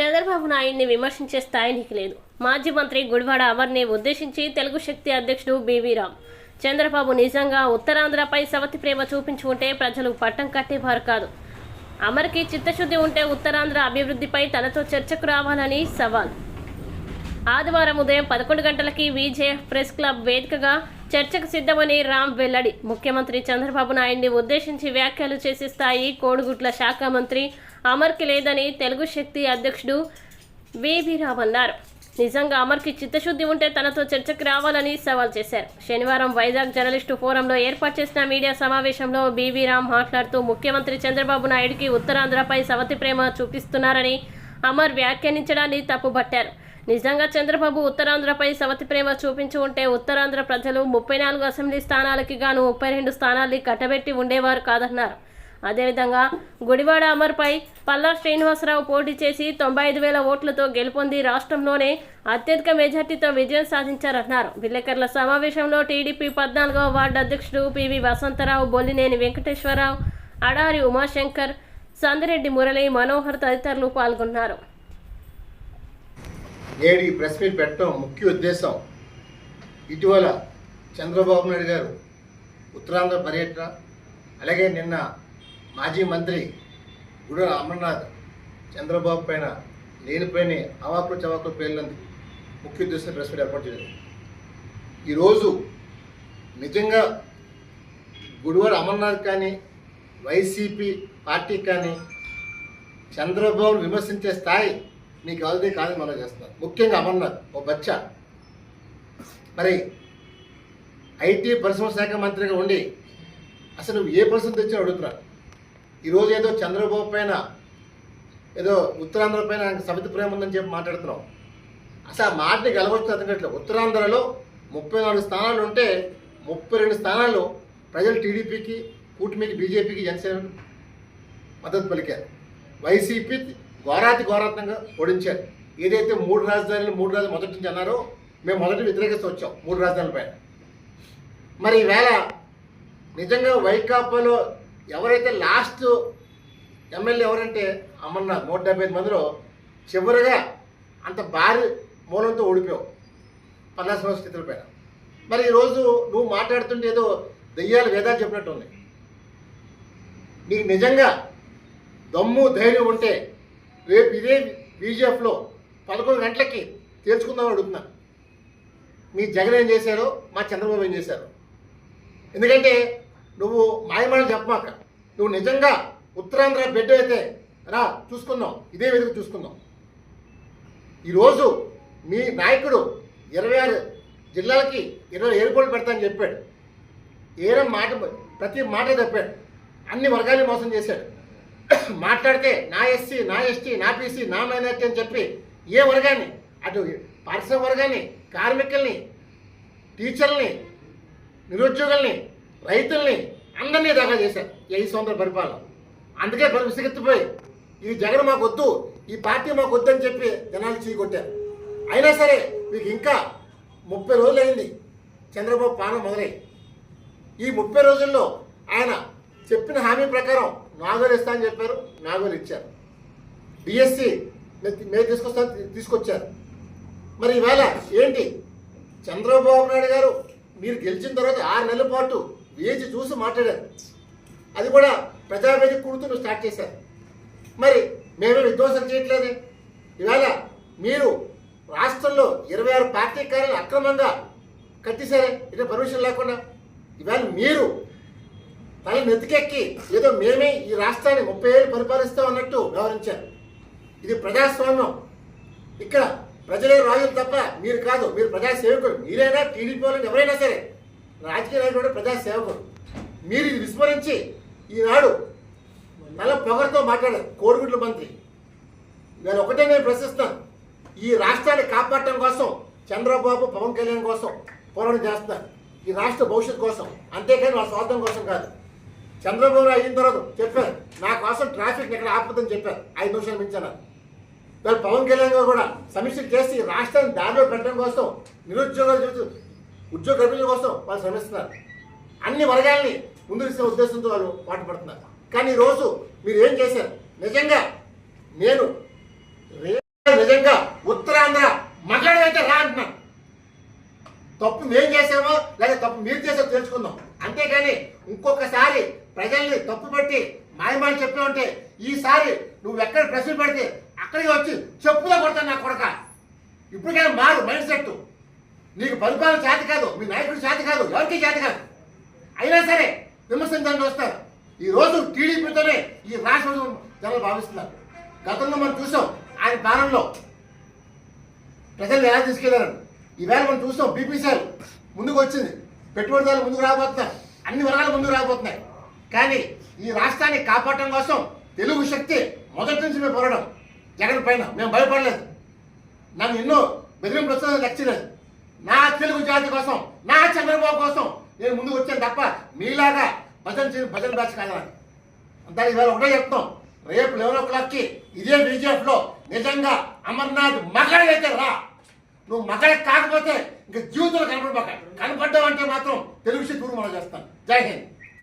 చంద్రబాబు నాయుడిని విమర్శించే స్థాయి నీకు లేదు. మాజీ మంత్రి గుడివాడ అమర్ని ఉద్దేశించి తెలుగు శక్తి అధ్యక్షుడు బీవీ రామ్. చంద్రబాబు నిజంగా ఉత్తరాంధ్రపై సవతి ప్రేమ చూపించుకుంటే ప్రజలు పట్టం కట్టేవారు కాదు. అమర్కి చిత్తశుద్ధి ఉంటే ఉత్తరాంధ్ర అభివృద్ధిపై తనతో చర్చకు రావాలని సవాల్. ఆదివారం ఉదయం పదకొండు గంటలకి విజేఎఫ్ ప్రెస్ క్లబ్ వేదికగా చర్చకు సిద్ధమని రామ్ వెల్లడి. ముఖ్యమంత్రి చంద్రబాబు నాయుడిని ఉద్దేశించి వ్యాఖ్యలు చేసిస్తాయి కోడిగుడ్ల శాఖ మంత్రి అమర్కి లేదని తెలుగు శక్తి అధ్యక్షుడు వివి రామ్ అన్నారు. నిజంగా అమర్కి చిత్తశుద్ధి ఉంటే తనతో చర్చకు రావాలని సవాల్ చేశారు. శనివారం వైజాగ్ జర్నలిస్టు ఫోరంలో ఏర్పాటు చేసిన మీడియా సమావేశంలో బీవీ రామ్ మాట్లాడుతూ ముఖ్యమంత్రి చంద్రబాబు నాయుడికి ఉత్తరాంధ్రపై సవతి ప్రేమ చూపిస్తున్నారని అమర్ వ్యాఖ్యానించడాన్ని తప్పుబట్టారు. నిజంగా చంద్రబాబు ఉత్తరాంధ్రపై సవతి ప్రేమ చూపించి ఉంటే ఉత్తరాంధ్ర ప్రజలు ముప్పై నాలుగు అసెంబ్లీ స్థానాలకి గాను ముప్పై రెండు స్థానాల్ని కట్టబెట్టి ఉండేవారు కాదన్నారు. అదేవిధంగా గుడివాడ అమర్పై పల్లా శ్రీనివాసరావు పోటీ చేసి తొంభై ఐదు వేల ఓట్లతో గెలుపొంది రాష్ట్రంలోనే అత్యధిక మెజార్టీతో విజయం సాధించారన్నారు. విలేకరుల సమావేశంలో టీడీపీ పద్నాలుగవ వార్డు అధ్యక్షుడు పివి వసంతరావు బొల్లినేని వెంకటేశ్వరరావు అడారి ఉమాశంకర్ సందిరెడ్డి మురళి మనోహర్ తదితరులు పాల్గొన్నారు. నేడు ఈ ప్రెస్ మీట్ పెట్టడం ముఖ్య ఉద్దేశం. ఇటీవల చంద్రబాబు నాయుడు గారు ఉత్తరాంధ్ర పర్యటన అలాగే నిన్న మాజీ మంత్రి గుడ అమర్నాథ్ చంద్రబాబు పైన లేనిపోయిన అవాకులు చవాకులు పేర్లంది ముఖ్య ఉద్దేశం ప్రెస్ మీట్ ఏర్పాటు చేయడం ఈరోజు నిజంగా గుడివాడ అమర్నాథ్ కానీ వైసీపీ పార్టీ కానీ చంద్రబాబును విమర్శించే స్థాయి మీకు ఆల్రెడీ కాదు మనం చేస్తున్నారు. ముఖ్యంగా అమర్నాథ్ ఓ బచ్చా. మరి ఐటీ పరిశ్రమ శాఖ మంత్రిగా ఉండి అసలు నువ్వు ఏ పరిశ్రమ తెచ్చినా అడుగుతున్నా. ఈరోజు ఏదో చంద్రబాబు పైన ఏదో ఉత్తరాంధ్ర పైన ఆయనకు సమితి ప్రేమ ఉందని చెప్పి మాట్లాడుతున్నావు. అసలు ఆ మాటని గెలవచ్చు అతగట్లేదు ఉత్తరాంధ్రలో ముప్పై నాలుగు స్థానాలు ఉంటే ముప్పై రెండు స్థానాలు ప్రజలు టీడీపీకి కూటమికి బీజేపీకి జనసేన మద్దతు పలికారు. వైసీపీ ఘోరాతి ఘోరాత్నంగా ఓడించారు. ఏదైతే మూడు రాజధానులు మూడు రాజు మొదటి నుంచి అన్నారో మేము మొదటి వ్యతిరేకిస్తూ వచ్చాం మూడు రాజధానులపైన మరి ఈవేళ నిజంగా వైకాపాలో ఎవరైతే లాస్ట్ ఎమ్మెల్యే ఎవరంటే అమర్నాథ్ నూట డెబ్బై ఐదు మందిలో చివరిగా అంత భారీ మూలంతో ఓడిపోయావు పల్లాశ్రమ స్థితుల పైన. మరి ఈరోజు నువ్వు మాట్లాడుతుంటే ఏదో దెయ్యాలు వేదాలు చెప్పినట్టు ఉంది నీకు నిజంగా దమ్ము ధైర్యం ఉంటే రేపు ఇదే బీజేఎఫ్లో పదకొండు గంటలకి తేల్చుకుందామని అడుగుతున్నా. మీ జగన్ ఏం చేశారో మా చంద్రబాబు ఏం చేశారు. ఎందుకంటే నువ్వు మాయమాటలు చెప్పమాక నువ్వు నిజంగా ఉత్తరాంధ్ర బిడ్డ అయితే రా చూసుకుందాం. ఇదే విధంగా చూసుకుందాం. ఈరోజు మీ నాయకుడు ఇరవై ఆరు జిల్లాలకి ఇరవై ఎయిర్పోర్ట్లు పెడతానని చెప్పాడు. ఏరం మాట ప్రతి మాట చెప్పాడు. అన్ని వర్గాన్ని మోసం చేశాడు. మాట్లాడితే నా ఎస్సీ నా ఎస్టీ నా బీసీ నా మైనార్టీ అని చెప్పి ఏ వర్గాన్ని అటు పారిశ్రామిక వర్గాన్ని కార్మికుల్ని టీచర్లని నిరుద్యోగుల్ని రైతుల్ని అందరినీ దాఖలు చేశారు ఈ ఐదు సంవత్సరాల పరిపాలన. అందుకే పలు విసిగెత్తిపోయి ఈ జగన్ మాకు వద్దు ఈ పార్టీ మాకు వద్దు అని చెప్పి జనాలు చీకొట్టారు. అయినా సరే మీకు ఇంకా ముప్పై రోజులు అయింది చంద్రబాబు పాలన మొదలై. ఈ ముప్పై రోజుల్లో ఆయన చెప్పిన హామీ ప్రకారం నాగోలు ఇస్తా అని చెప్పారు నాగోలు ఇచ్చారు. డిఎస్సి మేము తీసుకొస్తా తీసుకొచ్చారు. మరి ఇవాళ ఏంటి? చంద్రబాబు నాయుడు గారు మీరు గెలిచిన తర్వాత ఆరు నెలల పాటు వేచి చూసి మాట్లాడారు. అది కూడా ప్రజావేది కూడుతూ స్టార్ట్ చేశారు. మరి మేమే విధ్వంసం చేయట్లేదు? ఇవాళ మీరు రాష్ట్రంలో ఇరవై ఆరు పార్టీ కార్యాలు అక్రమంగా కట్టేశారే ఇటు పర్మిషన్ లేకుండా. ఇవాళ మీరు తల నెత్తికెక్కి ఏదో మేమే ఈ రాష్ట్రాన్ని ముప్పై ఏళ్ళు పరిపాలిస్తాం అన్నట్టు వ్యవహరించారు. ఇది ప్రజాస్వామ్యం. ఇక్కడ ప్రజలే రాజులు తప్ప మీరు కాదు మీరు ప్రజాసేవకుడు మీరైనా టీడీపీ వాళ్ళని ఎవరైనా సరే రాజకీయ నాయకుడు ప్రజాసేవకుడు ప్రజా మీరు ఇది విస్మరించి ఈనాడు నల్ల పొగరుతో మాట్లాడారు కోడిగుడ్ల మంత్రి. నేను ఒకటే నేను ప్రశ్నిస్తాను ఈ రాష్ట్రాన్ని కాపాడటం కోసం చంద్రబాబు పవన్ కళ్యాణ్ కోసం పోరాటం చేస్తున్నారు. ఈ రాష్ట్ర భవిష్యత్తు కోసం. అంతేకాని వాళ్ళ స్వార్థం కోసం కాదు. చంద్రబాబు నాయుడు అయిన తర్వాత చెప్పారు నా కోసం ట్రాఫిక్ ఎక్కడ ఆపదని చెప్పారు. ఐదు నిమిషాలు మించారు వాళ్ళు పవన్ కళ్యాణ్ గారు కూడా సమీక్ష చేసి రాష్ట్రాన్ని దారిలో పెట్టడం కోసం నిరుద్యోగాలు చూస్తూ ఉద్యోగ కల్పించడం కోసం వాళ్ళు శ్రమిస్తున్నారు. అన్ని వర్గాల్ని ముందుకు ఉద్దేశంతో వాళ్ళు పాటుపడుతున్నారు. కానీ ఈరోజు మీరు ఏం చేశారు? నిజంగా నేను నిజంగా ఉత్తరాంధ్ర మగాడైతే రా అంటున్నాను తప్పు మేము చేసామో లేదా తప్పు మీరు చేసామో తెలుసుకుందాం. అంతేగాని ఇంకొకసారి ప్రజల్ని తప్పు పెట్టి మాయమాలు చెప్పి ఉంటే ఈసారి నువ్వు ఎక్కడ ప్రశ్న పెడితే అక్కడికి వచ్చి చెప్పులో కొడతాను నా కొడక. ఇప్పటికైనా మారు మైండ్ సెట్. నీకు పరిపాలన చేత కాదు మీ నాయకుడు చేత కాదు ఎవరికి చేత కాదు. అయినా సరే విమర్శించడానికి వస్తారు. ఈ రోజు టీడీపీతోనే ఈ రాష్ట్ర జనాలు భావిస్తున్నారు. గతంలో మనం చూసాం ఆయన పాలనలో ప్రజలు ఎలా తీసుకెళ్ళారని. ఈవేళ మనం చూసాం బీపీసీఎల్ ముందుకు వచ్చింది. పెట్టుబడిదారులు ముందుకు రాబోతున్నారు. అన్ని వర్గాలు ముందుకు రాబోతున్నాయి. కానీ ఈ రాష్ట్రాన్ని కాపాడటం కోసం తెలుగు శక్తి మొదటి నుంచి మేము పోరాడం. జగన్ పైన మేము భయపడలేదు. నన్ను ఎన్నో బెదిరింపులు వస్తున్న లక్ష్యలేదు నా తెలుగు జాతి కోసం నా చంద్రబాబు కోసం నేను ముందుకు వచ్చాను తప్ప మీలాగా భజన చేసి భజన బ్యాచ్ కాదని అంతా ఇవాళ ఒకటే చెప్తాం. రేపు లెవెన్ ఓ క్లాక్కి ఇదే బీజేపీ లో నిజంగా అమర్నాథ్ మగాడైతే రా. నువ్వు మగాడ కాకపోతే ఇంకా జీవితంలో కనపడబాక కనపడ్డావంటే మాత్రం తెలుగు శక్తి మనం చేస్తాను జై హింద్.